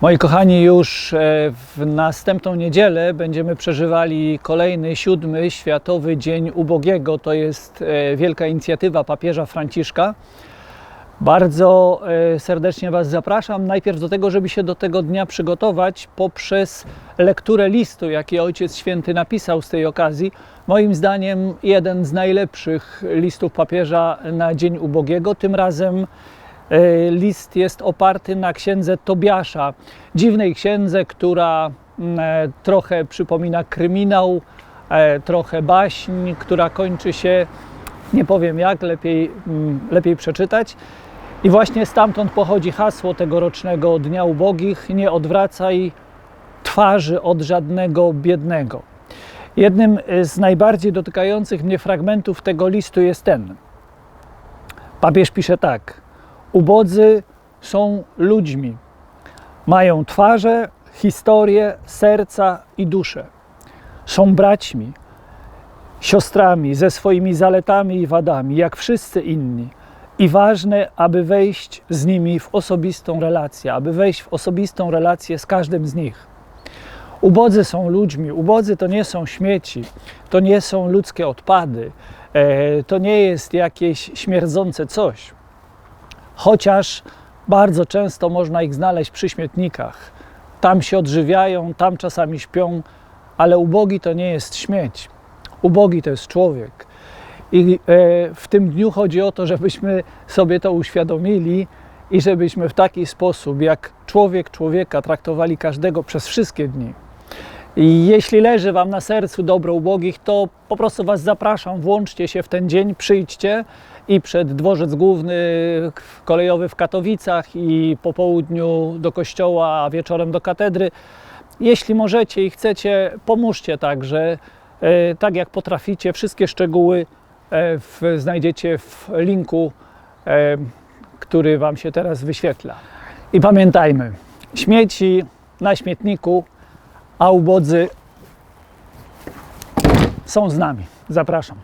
Moi kochani, już e, w następną niedzielę będziemy przeżywali kolejny, siódmy Światowy Dzień Ubogiego. To jest e, wielka inicjatywa papieża Franciszka. Bardzo e, serdecznie Was zapraszam. Najpierw do tego, żeby się do tego dnia przygotować poprzez lekturę listu, jaki Ojciec Święty napisał z tej okazji. Moim zdaniem jeden z najlepszych listów papieża na Dzień Ubogiego. Tym razem list jest oparty na księdze Tobiasza, dziwnej księdze, która mm, e, trochę przypomina kryminał, e, trochę baśń, która kończy się, nie powiem jak, lepiej, mm, lepiej przeczytać. I właśnie stamtąd pochodzi hasło tegorocznego Dnia Ubogich: Nie odwracaj twarzy od żadnego biednego. Jednym z najbardziej dotykających mnie fragmentów tego listu jest ten. Papież pisze tak: Ubodzy są ludźmi. Mają twarze, historię, serca i duszę. Są braćmi, siostrami ze swoimi zaletami i wadami, jak wszyscy inni. I ważne, aby wejść z nimi w osobistą relację, aby wejść w osobistą relację z każdym z nich. Ubodzy są ludźmi, ubodzy to nie są śmieci, to nie są ludzkie odpady, e, to nie jest jakieś śmierdzące coś. Chociaż bardzo często można ich znaleźć przy śmietnikach. Tam się odżywiają, tam czasami śpią, ale ubogi to nie jest śmieć. Ubogi to jest człowiek. I e, w tym dniu chodzi o to, żebyśmy sobie to uświadomili i żebyśmy w taki sposób, jak człowiek człowieka, traktowali każdego przez wszystkie dni. Jeśli leży Wam na sercu dobro ubogich, to po prostu Was zapraszam, włączcie się w ten dzień, przyjdźcie i przed dworzec główny kolejowy w Katowicach i po południu do kościoła, a wieczorem do katedry. Jeśli możecie i chcecie, pomóżcie także, e, tak jak potraficie. Wszystkie szczegóły e, w, znajdziecie w linku, e, który Wam się teraz wyświetla. I pamiętajmy, śmieci na śmietniku, a ubodzy są z nami. Zapraszam.